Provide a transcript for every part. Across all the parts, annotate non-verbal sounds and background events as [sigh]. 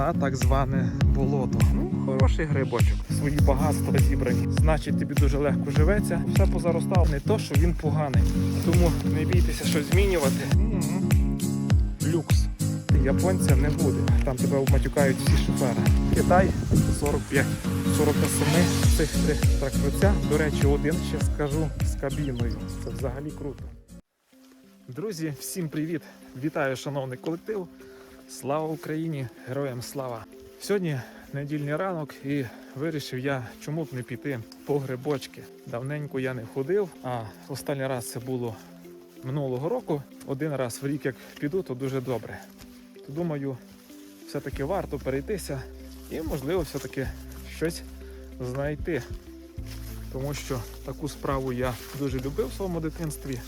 на так зване болото. Ну, хороший грибочок. Свої багатства зібрані. Значить, тобі дуже легко живеться. Все позаростало. Не то, що він поганий. Тому не бійтеся щось змінювати. Люкс. Японця не буде. Там тебе обматюкають всі шофери. Китай 45. 47 цих цих тракторця. До речі, один ще скажу з кабіною. Це взагалі круто. Друзі, всім привіт! Вітаю, шановний колектив. Слава Україні! Героям слава! Сьогодні недільний ранок і вирішив я чому б не піти по грибочки. Давненько я не ходив, а останній раз це було минулого року. Один раз в рік як піду, то дуже добре. То думаю, все-таки варто перейтися і, можливо, все-таки щось знайти. Тому що таку справу я дуже любив в своєму дитинстві.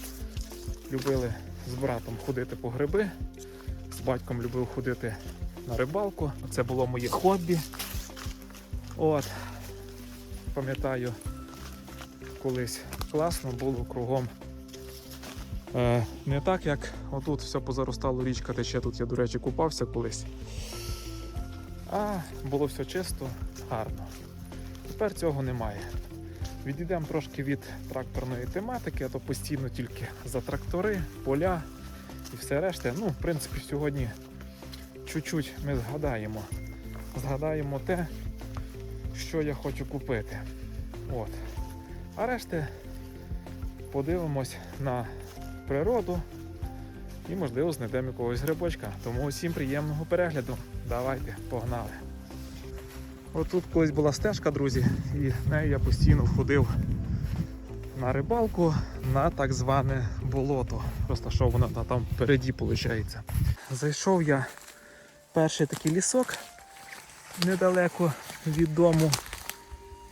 Любили з братом ходити по гриби, батьком любив ходити на рибалку. Це було моє хобі. От, пам'ятаю, колись класно було кругом. Е, не так, як отут все позаростало річка тече, тут я, до речі, купався колись. А було все чисто, гарно. Тепер цього немає. Відійдемо трошки від тракторної тематики, а то постійно тільки за трактори, поля і все решта. Ну, в принципі, сьогодні чуть-чуть ми згадаємо. Згадаємо те, що я хочу купити. От. А решти подивимось на природу і, можливо, знайдемо якогось грибочка. Тому усім приємного перегляду. Давайте, погнали! Отут колись була стежка, друзі, і нею я постійно ходив на рибалку на так зване болото. Розташовано на там впереді, виходить. Зайшов я перший такий лісок недалеко від дому.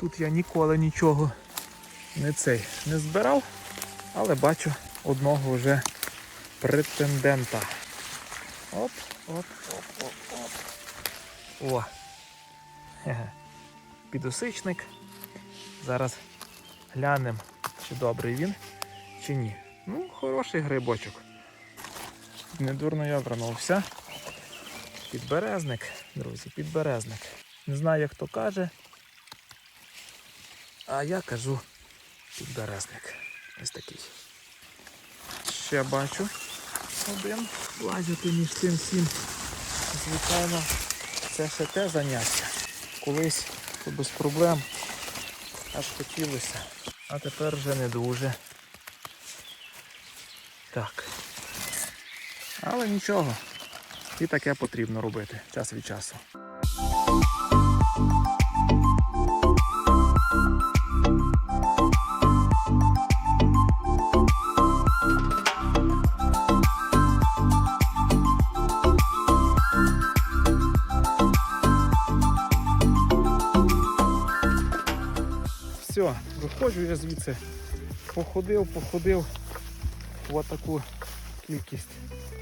Тут я ніколи нічого не цей не збирав, але бачу одного вже претендента. Оп, оп, оп, оп, оп. О! Хе-хе. Підосичник. Зараз глянемо, чи добрий він, чи ні. Ну, хороший грибочок. Недурно я вернувся. Підберезник, друзі, підберезник. Не знаю, як хто каже. А я кажу підберезник. Ось такий. Ще бачу один. Лазити між цим всім. Звичайно, це ще те заняття колись без проблем аж хотілося, а тепер вже не дуже. Так. Але нічого. І таке потрібно робити час від часу. Все, виходжу я звідси. Походив, походив. Ось таку кількість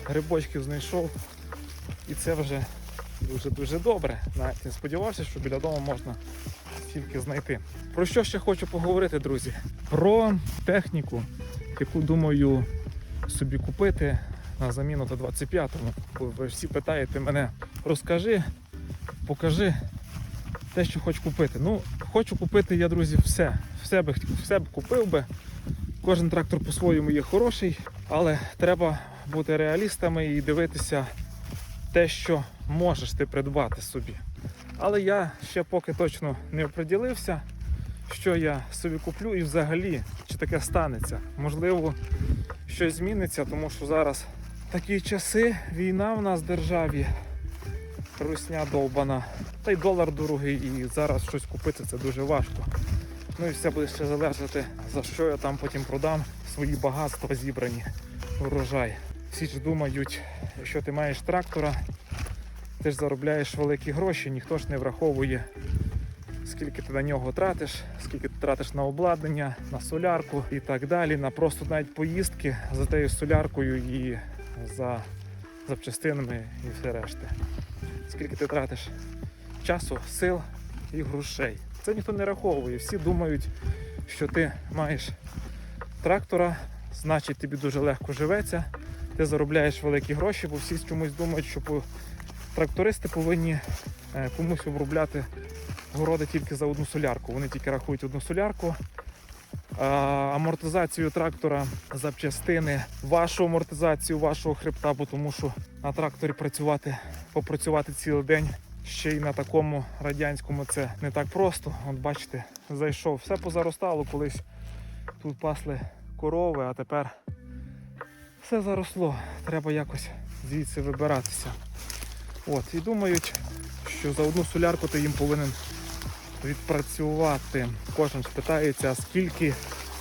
грибочків знайшов. І це вже дуже-дуже добре. Навіть не сподівався, що біля дому можна стільки знайти. Про що ще хочу поговорити, друзі? Про техніку, яку думаю собі купити на заміну до 25-му. Ви всі питаєте мене, розкажи, покажи те, що хочу купити. Ну, хочу купити я, друзі, все. Все би, все б купив би. Кожен трактор по-своєму є хороший, але треба бути реалістами і дивитися те, що можеш ти придбати собі. Але я ще поки точно не оприділився, що я собі куплю і взагалі, чи таке станеться. Можливо, щось зміниться, тому що зараз такі часи, війна в нас в державі, русня довбана, та й долар дорогий, і зараз щось купити це дуже важко. Ну і все буде ще залежати, за що я там потім продам свої багатства зібрані, урожай. Всі ж думають, якщо ти маєш трактора, ти ж заробляєш великі гроші, ніхто ж не враховує, скільки ти на нього тратиш, скільки ти тратиш на обладнання, на солярку і так далі, на просто навіть поїздки за тією соляркою і за запчастинами і все решта. Скільки ти тратиш часу, сил і грошей. Це ніхто не раховує. Всі думають, що ти маєш трактора, значить тобі дуже легко живеться, ти заробляєш великі гроші, бо всі чомусь думають, що трактористи повинні е, комусь обробляти городи тільки за одну солярку. Вони тільки рахують одну солярку. Амортизацію трактора, запчастини, вашу амортизацію, вашого хребта, бо тому що на тракторі працювати, попрацювати цілий день ще й на такому радянському це не так просто. От бачите, зайшов, все позаростало колись. Тут пасли корови, а тепер все заросло. Треба якось звідси вибиратися. От, і думають, що за одну солярку ти їм повинен відпрацювати. Кожен ж питається, скільки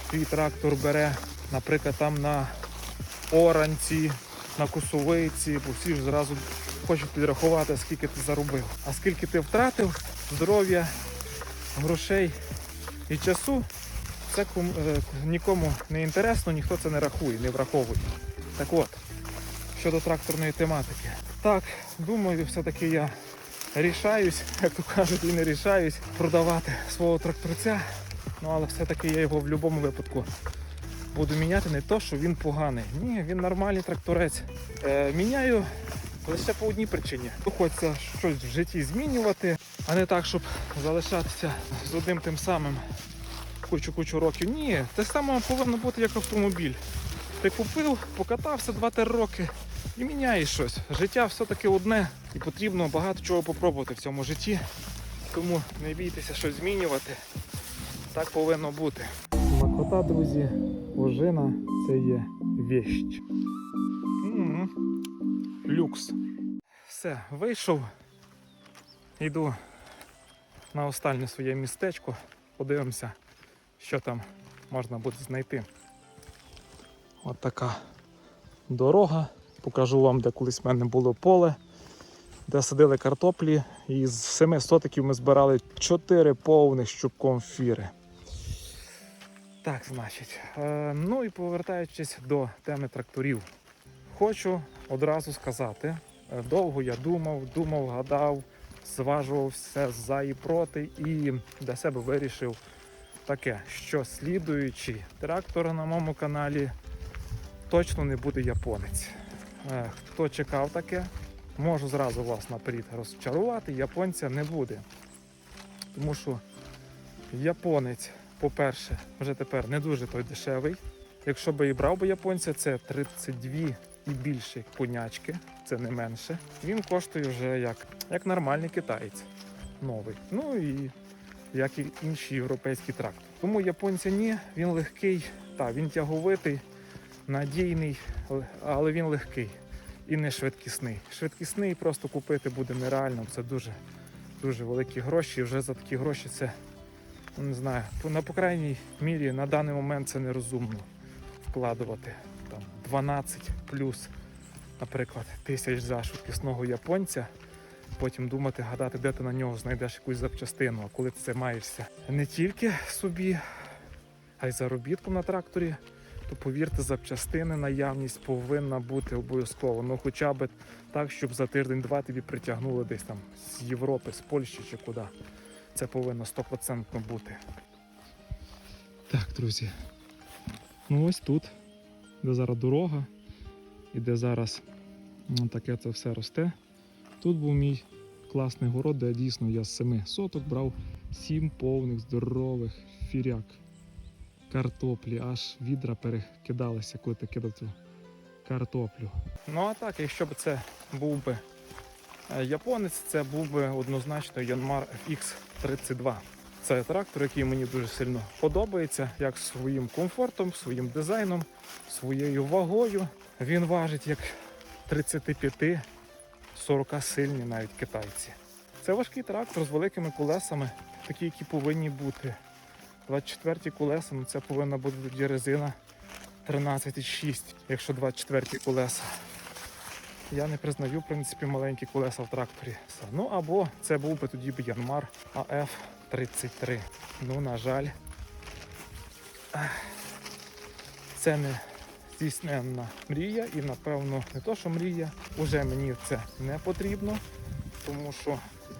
твій трактор бере, наприклад, там на оранці, на кусовиці, бо всі ж зразу хочуть підрахувати, скільки ти заробив. А скільки ти втратив здоров'я, грошей і часу, це е, нікому не інтересно, ніхто це не рахує, не враховує. Так от, щодо тракторної тематики. Так, думаю, все-таки я рішаюсь, [laughs] як то кажуть, і не рішаюсь продавати свого тракторця. Ну але все-таки я його в будь-якому випадку буду міняти. Не то, що він поганий. Ні, він нормальний тракторець. Е, міняю лише по одній причині. Хочеться щось в житті змінювати, а не так, щоб залишатися з одним тим самим кучу-кучу років. Ні, те саме повинно бути як автомобіль. Ти купив, покатався 2-3 роки і міняєш щось. Життя все-таки одне і потрібно багато чого попробувати в цьому житті. Тому не бійтеся щось змінювати. Так повинно бути. Макота, друзі, ожина це є вещь. Люкс. Все, вийшов. Йду на останнє своє містечко. Подивимося, що там можна буде знайти. От така дорога. Покажу вам, де колись в мене було поле, де садили картоплі. І з семи сотиків ми збирали 4 повних щупком фіри. Так, значить. Е, ну і повертаючись до теми тракторів, хочу одразу сказати: е, довго я думав, думав, гадав, зважував все за і проти, і для себе вирішив таке, що слідуючий трактор на моєму каналі точно не буде японець. Е, Хто чекав таке, можу зразу вас наперед розчарувати, японця не буде. Тому що японець, по-перше, вже тепер не дуже той дешевий. Якщо би і брав би японця, це 32 і більше конячки, це не менше. Він коштує вже як, як нормальний китаєць новий. Ну і як і інші європейські трактори. Тому японця ні, він легкий, та він тяговитий, надійний, але він легкий і не швидкісний. Швидкісний просто купити буде нереально. Це дуже, дуже великі гроші. І вже за такі гроші це не знаю. На по крайній мірі на даний момент це нерозумно вкладувати 12 плюс, наприклад, тисяч за швидкісного японця. Потім думати, гадати, де ти на нього знайдеш якусь запчастину. А коли ти це маєшся не тільки собі, а й заробітком на тракторі, то повірте, запчастини наявність повинна бути обов'язково. Ну хоча б так, щоб за тиждень-два тобі притягнули десь там з Європи, з Польщі чи куди. Це повинно 100% бути. Так, друзі. Ну ось тут, де зараз дорога, і де зараз таке це все росте. Тут був мій класний город, де дійсно я з семи соток брав сім повних здорових фіряк картоплі, аж відра перекидалися, коли ти кидав цю картоплю. Ну а так, якщо б це був би е, японець, це був би однозначно Yanmar FX32. Це трактор, який мені дуже сильно подобається, як своїм комфортом, своїм дизайном, своєю вагою. Він важить як 35 40 сильні навіть китайці. Це важкий трактор з великими колесами, такі, які повинні бути. 24 колеса, ну це повинна бути тоді резина 13,6, якщо 24 колеса. Я не признаю, в принципі, маленькі колеса в тракторі. Ну або це був би тоді б Янмар АФ-33. Ну, на жаль, це не здійсненна мрія, і напевно не то, що мрія, уже мені це не потрібно, тому що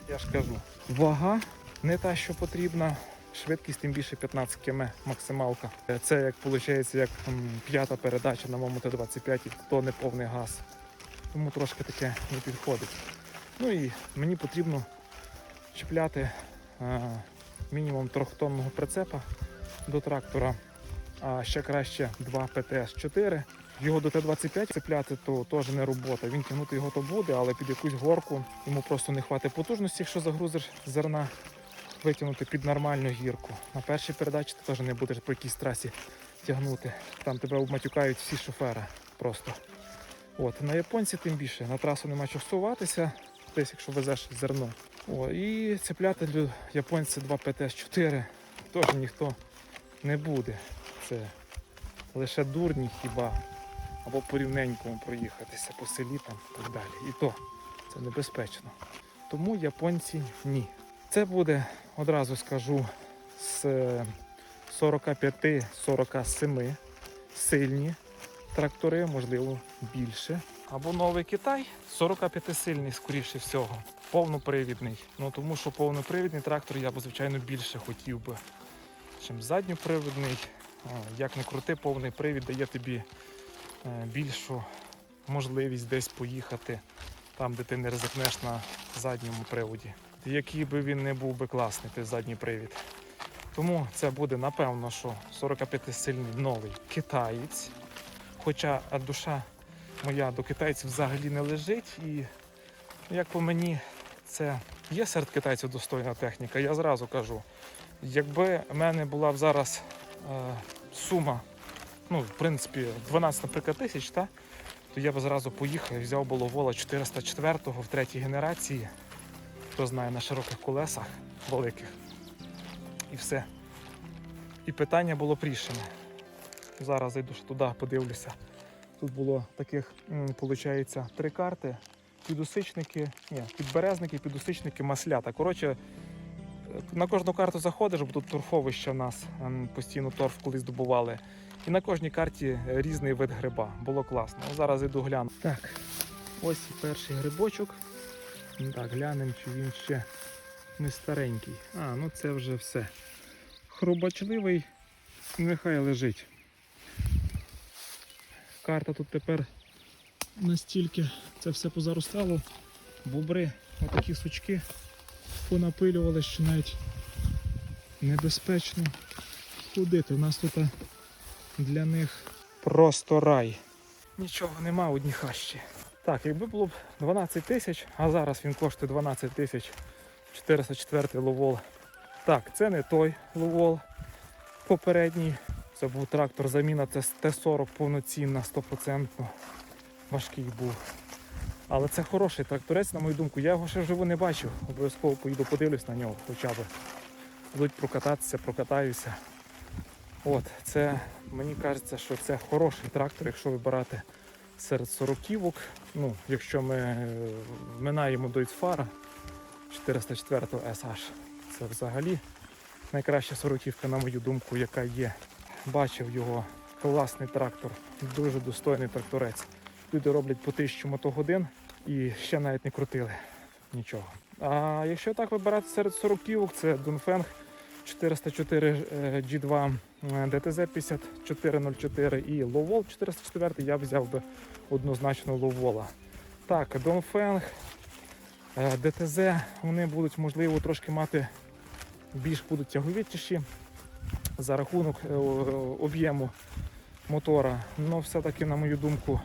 я ж кажу, вага не та, що потрібна. Швидкість тим більше 15 км максималка. Це як виходить, як п'ята передача на моєму Т-25, і то не повний газ. Тому трошки таке не підходить. Ну і мені потрібно чіпляти мінімум трьохтонного прицепа до трактора, а ще краще 2 ПТС-4. Його до Т-25 цепляти то теж не робота. Він тягнути його то буде, але під якусь горку йому просто не хватить потужності, якщо загрузиш зерна, витягнути під нормальну гірку. На першій передачі ти теж не будеш по якійсь трасі тягнути. Там тебе обматюкають всі шофери просто. От, на японці тим більше. На трасу нема чого всуватися, десь якщо везеш зерно. О, і цепляти для японця 2 ПТС-4 теж ніхто не буде. Це лише дурні хіба. Або по рівненькому проїхатися по селі там і так далі. І то це небезпечно. Тому японці ні. Це буде, одразу скажу, з 45-47 сильні трактори, можливо, більше. Або новий Китай, 45-сильний, скоріше всього, повнопривідний. Ну тому що повнопривідний трактор я б, звичайно, більше хотів би, чим задньопривідний. Як не крути, повний привід дає тобі е, більшу можливість десь поїхати там, де ти не ризикнеш на задньому приводі. Який би він не був би класний, той задній привід. Тому це буде напевно, що 45-сильний новий китаєць. Хоча душа моя до китайців взагалі не лежить. І як по мені, це є серед китайців достойна техніка, я зразу кажу. Якби в мене була б зараз е, сума, ну, в принципі, 12, наприклад, тисяч, та, то я б зразу поїхав і взяв би Ловола 404-го в третій генерації. Хто знає на широких колесах великих. І все. І питання було б рішене. Зараз зайду туди, подивлюся. Тут було таких, виходить, три карти. Підусичники, ні, підберезники, підусичники, маслята. Коротше, е, на кожну карту заходиш, бо тут торфовище в нас ем, постійно торф колись добували. І на кожній карті різний вид гриба. Було класно. Зараз йду гляну. Так, ось перший грибочок. Ну Так, глянемо, чи він ще не старенький. А, ну це вже все. Хрубачливий, нехай лежить. Карта тут тепер настільки це все позаростало. Бобри, отакі сучки понапилювали, що навіть небезпечно ходити. У нас тут для них просто рай. Нічого нема, одні хащі. Так, якби було б 12 тисяч, а зараз він коштує 12 тисяч 404 ловол. Так, це не той ловол попередній. Це був трактор заміна це Т-40 повноцінна, 100%. Важкий був. Але це хороший тракторець, на мою думку. Я його ще вживу не бачив. Обов'язково поїду подивлюсь на нього хоча б. Будуть прокататися, прокатаюся. От, це мені кажеться, що це хороший трактор, якщо вибирати серед сороківок. Ну, якщо ми е, минаємо до Іцфара 404 SH, це взагалі найкраща сороківка, на мою думку, яка є. Бачив його класний трактор, дуже достойний тракторець. Люди роблять по 1000 мотогодин і ще навіть не крутили нічого. А якщо так вибирати серед сороківок, це Дунфенг 404 е, G2 е, DTZ 5404 і Lowwall 404, я взяв би однозначно Lowwall. Так, Dongfeng, е, DTZ, вони будуть, можливо, трошки мати більш будуть тяговитіші за рахунок е, об'єму мотора. Ну, все-таки, на мою думку,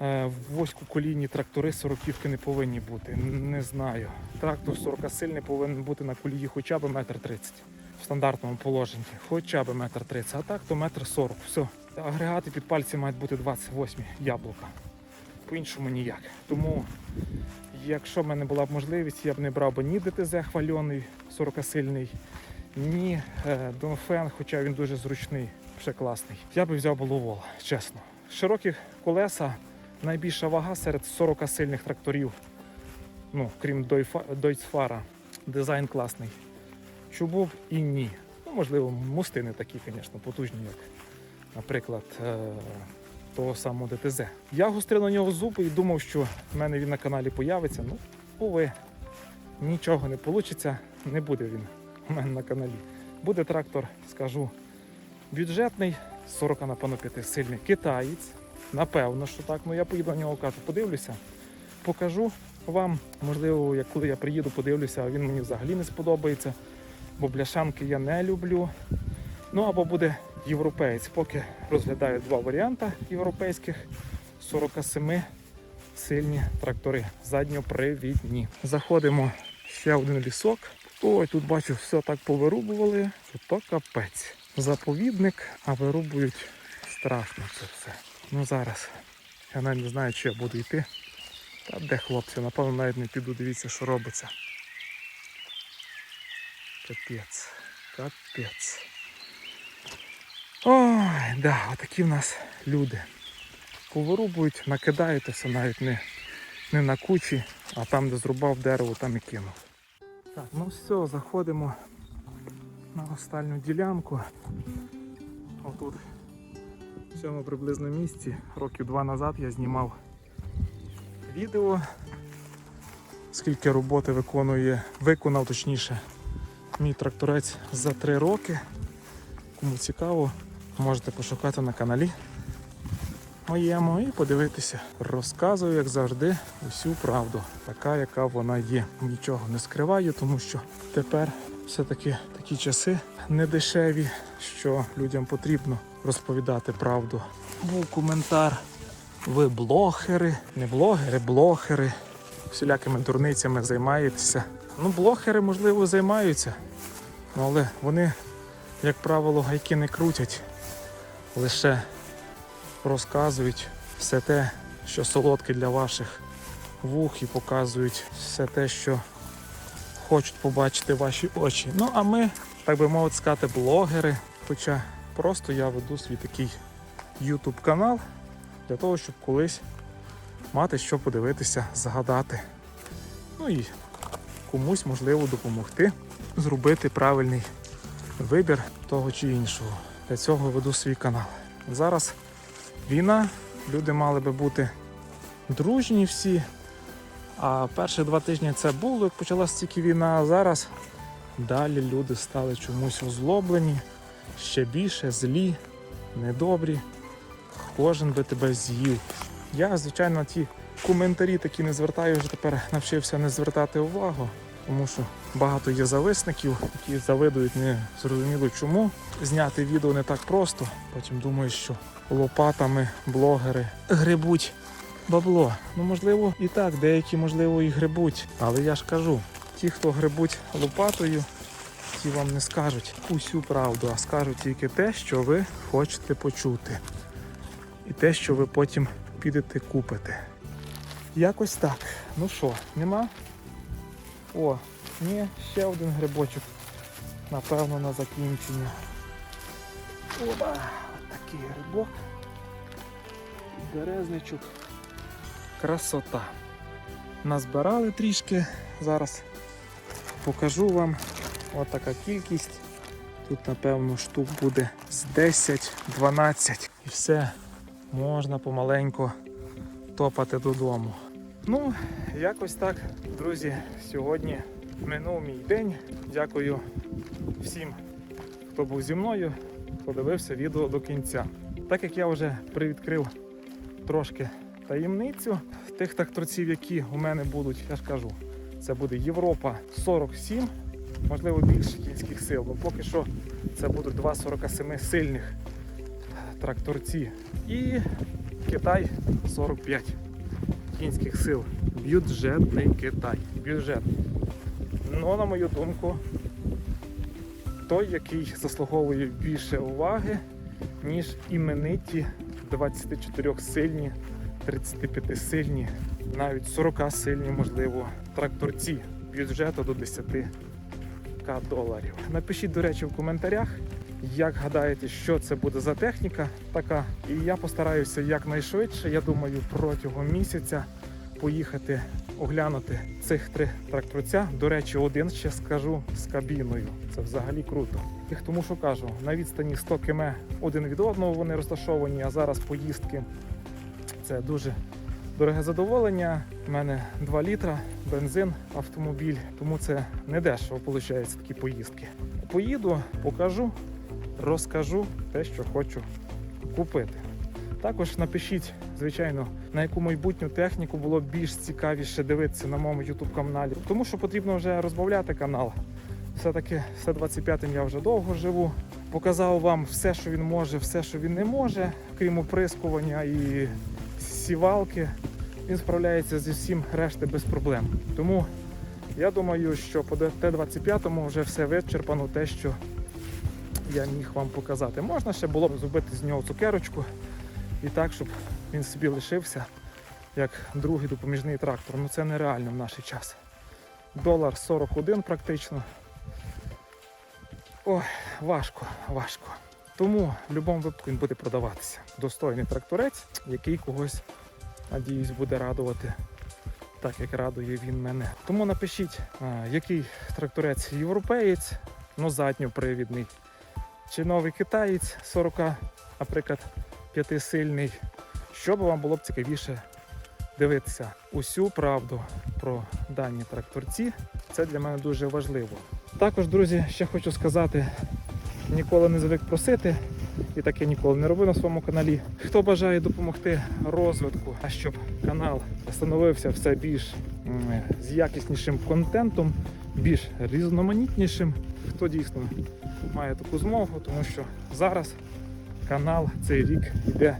е, вузькоколійні трактори 40 не повинні бути. Не знаю. Трактор 40 сильний повинен бути на колії хоча б метр тридцять в стандартному положенні. Хоча б метр тридцять, а так то метр сорок. Все. Агрегати під пальці мають бути 28 яблука. По-іншому ніяк. Тому, якщо в мене була б можливість, я б не брав би ні ДТЗ хвальоний 40 сильний, ні е, Донфен, хоча він дуже зручний, ще класний. Я би взяв Ловол, чесно. Широкі колеса, найбільша вага серед 40 сильних тракторів. Ну, крім Дойцфара. Дизайн класний. Чубув і ні. Ну, можливо, мости такі, звісно, потужні, як, наприклад, е, того самого ДТЗ. Я гострив на нього зуби і думав, що в мене він на каналі появиться. Ну, уве, нічого не вийде, не буде він у мене на каналі. Буде трактор, скажу, бюджетний, 40 напевно 5 сильний китаєць. Напевно, що так. Ну я поїду на нього кажу, подивлюся, покажу вам, можливо, як коли я приїду, подивлюся, а він мені взагалі не сподобається, бо бляшанки я не люблю. Ну або буде європеєць. Поки розглядаю два варіанти європейських 47 сильні трактори задньопривідні. Заходимо ще один лісок. Ой, тут бачу, все так повирубували, то капець. Заповідник, а вирубують страшно це все. Ну зараз. Я навіть не знаю, чи я буду йти. Та де хлопці, напевно, навіть не піду, дивіться, що робиться. Капець. Капець. Ой, да, отакі в нас люди. Повирубують, накидають навіть не, не на кучі, а там, де зрубав дерево, там і кинув. Так, ну все, заходимо на останню ділянку. Отут, в цьому приблизно місці, років два назад я знімав відео, скільки роботи виконує, виконав точніше мій тракторець за три роки. Кому цікаво, можете пошукати на каналі моєму і подивитися. Розказую, як завжди, усю правду, така, яка вона є. Нічого не скриваю, тому що тепер все-таки такі часи не дешеві, що людям потрібно розповідати правду. Був коментар. Ви блогери, не блогери, блогери. Всілякими дурницями займаєтеся. Ну, блогери, можливо, займаються, ну, але вони, як правило, гайки не крутять, лише розказують все те, що солодке для ваших вух, і показують все те, що хочуть побачити ваші очі. Ну, а ми, так би мовити сказати, блогери. Хоча просто я веду свій такий YouTube канал для того, щоб колись мати що подивитися, згадати. Ну і комусь можливо допомогти зробити правильний вибір того чи іншого. Для цього веду свій канал. Зараз війна, люди мали би бути дружні всі. А перші два тижні це було, як почалася тільки війна, а зараз далі люди стали чомусь озлоблені, ще більше злі, недобрі. Кожен би тебе з'їв. Я, звичайно, ті коментарі такі не звертаю, вже тепер навчився не звертати увагу, тому що багато є зависників, які завидують не зрозуміло чому. Зняти відео не так просто. Потім думаю, що лопатами блогери грибуть бабло. Ну, можливо, і так, деякі, можливо, і грибуть. Але я ж кажу, ті, хто грибуть лопатою, ті вам не скажуть усю правду, а скажуть тільки те, що ви хочете почути. І те, що ви потім підете купите. Якось так. Ну що, нема? О, ні, ще один грибочок. Напевно, на закінчення. Оба! Такий грибок. Березничок. Красота. Назбирали трішки. Зараз покажу вам. Ось така кількість. Тут, напевно, штук буде з 10-12. І все, можна помаленьку топати додому. Ну, якось так, друзі, сьогодні минув мій день. Дякую всім, хто був зі мною, хто дивився відео до кінця. Так як я вже привідкрив трошки таємницю тих тракторців, які у мене будуть, я ж кажу, це буде Європа 47, можливо більше кінських сил. Ну поки що це будуть два 47 сильних тракторці. І Китай 45 кінських сил. Бюджетний Китай. Бюджет. Ну, на мою думку, той, який заслуговує більше уваги, ніж імениті 24 сильні, 35 сильні, навіть 40 сильні, можливо, тракторці бюджету до 10к доларів. Напишіть, до речі, в коментарях, як гадаєте, що це буде за техніка така. І я постараюся якнайшвидше, я думаю, протягом місяця поїхати оглянути цих три тракторця. До речі, один ще скажу з кабіною. Це взагалі круто. І тому що кажу, на відстані 100 км один від одного вони розташовані, а зараз поїздки це дуже дороге задоволення. У мене 2 літра, бензин, автомобіль, тому це не дешево виходить такі поїздки. Поїду, покажу, розкажу те, що хочу купити. Також напишіть, звичайно, на яку майбутню техніку було більш цікавіше дивитися на моєму YouTube каналі. Тому що потрібно вже розбавляти канал. Все-таки с 25 я вже довго живу. Показав вам все, що він може, все, що він не може, крім оприскування і сівалки. Він справляється зі всім решти без проблем. Тому я думаю, що по Т-25 вже все вичерпано те, що я міг вам показати. Можна ще було б зробити з нього цукерочку і так, щоб він собі лишився як другий допоміжний трактор. Ну це нереально в наш час. Долар 41 практично. Ой, важко, важко. Тому в будь-якому випадку він буде продаватися. Достойний тракторець, який когось, надіюсь, буде радувати, так як радує він мене. Тому напишіть, який тракторець європеєць, ну задньопривідний, чи новий китаєць 40, наприклад, п'ятисильний. Що б вам було б цікавіше дивитися усю правду про дані тракторці. Це для мене дуже важливо. Також, друзі, ще хочу сказати, ніколи не звик просити, і таке ніколи не робив на своєму каналі. Хто бажає допомогти розвитку, а щоб канал становився все більш з якіснішим контентом, більш різноманітнішим, хто дійсно має таку змогу, тому що зараз канал цей рік йде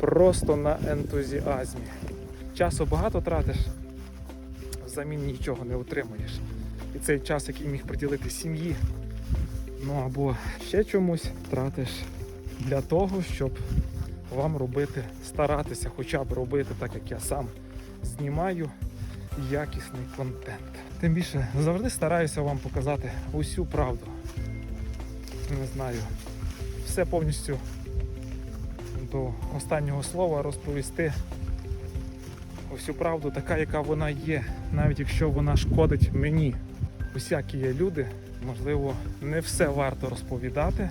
просто на ентузіазмі. Часу багато тратиш, взамін нічого не отримуєш. І цей час, який міг приділити сім'ї, ну або ще чомусь тратиш для того, щоб вам робити, старатися хоча б робити так, як я сам знімаю якісний контент. Тим більше завжди стараюся вам показати усю правду. Не знаю, все повністю до останнього слова розповісти усю правду така, яка вона є, навіть якщо вона шкодить мені. Усякі є люди, можливо, не все варто розповідати.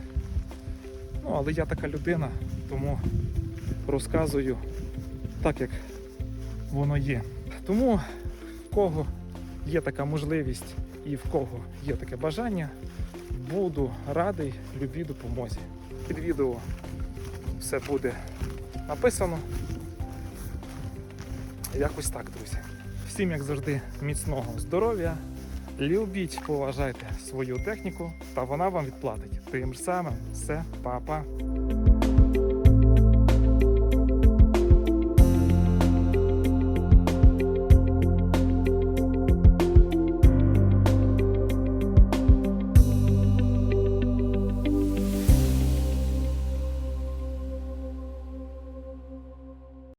Ну, але я така людина, тому розказую так, як воно є. Тому в кого є така можливість і в кого є таке бажання, буду радий любій допомозі. Під відео все буде написано. Якось так, друзі. Всім, як завжди, міцного здоров'я. Любіть, поважайте свою техніку, та вона вам відплатить. Тим самим все, па-па.